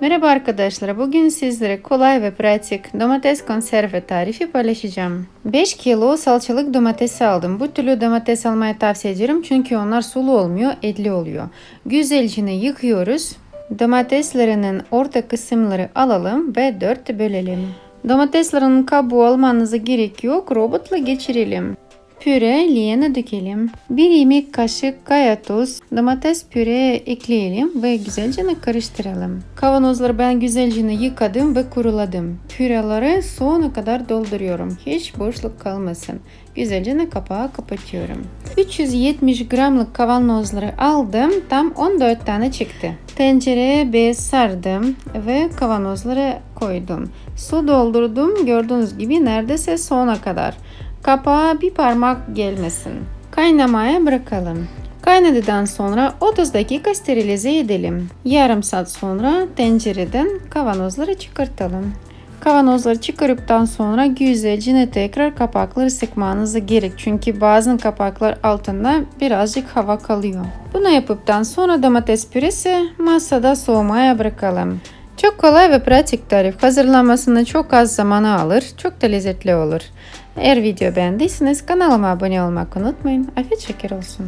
Merhaba arkadaşlar. Bugün sizlere kolay ve pratik domates konserve tarifi paylaşacağım. 5 kilo salçalık domates aldım. Bu türlü domates almayı tavsiye ederim çünkü onlar sulu olmuyor, etli oluyor. Güzelce yıkıyoruz. Domateslerinin orta kısımları alalım ve 4 bölelim. Domateslerin kabuğu almanıza gerek yok. Robotla geçirelim. Püre liyene dökelim. 1 yemek kaşık kaya tuz, domates püreye ekleyelim ve güzelce karıştıralım. Kavanozları ben güzelce yıkadım ve kuruladım. Püreleri sonuna kadar dolduruyorum. Hiç boşluk kalmasın. Güzelce kapağı kapatıyorum. 370 gramlık kavanozları aldım. Tam 14 tane çıktı. Tencereye bez sardım ve kavanozları koydum. Su doldurdum. Gördüğünüz gibi neredeyse sona kadar. Kapağa bir parmak gelmesin. Kaynamaya bırakalım. Kaynadıktan sonra 30 dakika sterilize edelim. Yarım saat sonra tencereden kavanozları çıkartalım. Kavanozları çıkarıptan sonra güzelce tekrar kapakları sıkmanız gerek. Çünkü bazı kapaklar altında birazcık hava kalıyor. Bunu yapıptan sonra domates püresi masada soğumaya bırakalım. Çok kolay ve pratik tarif. Hazırlanmasında çok az zamanı alır. Çok da lezzetli olur. Eğer video beğendiyseniz kanalıma abone olmayı unutmayın. Afiyet şeker olsun.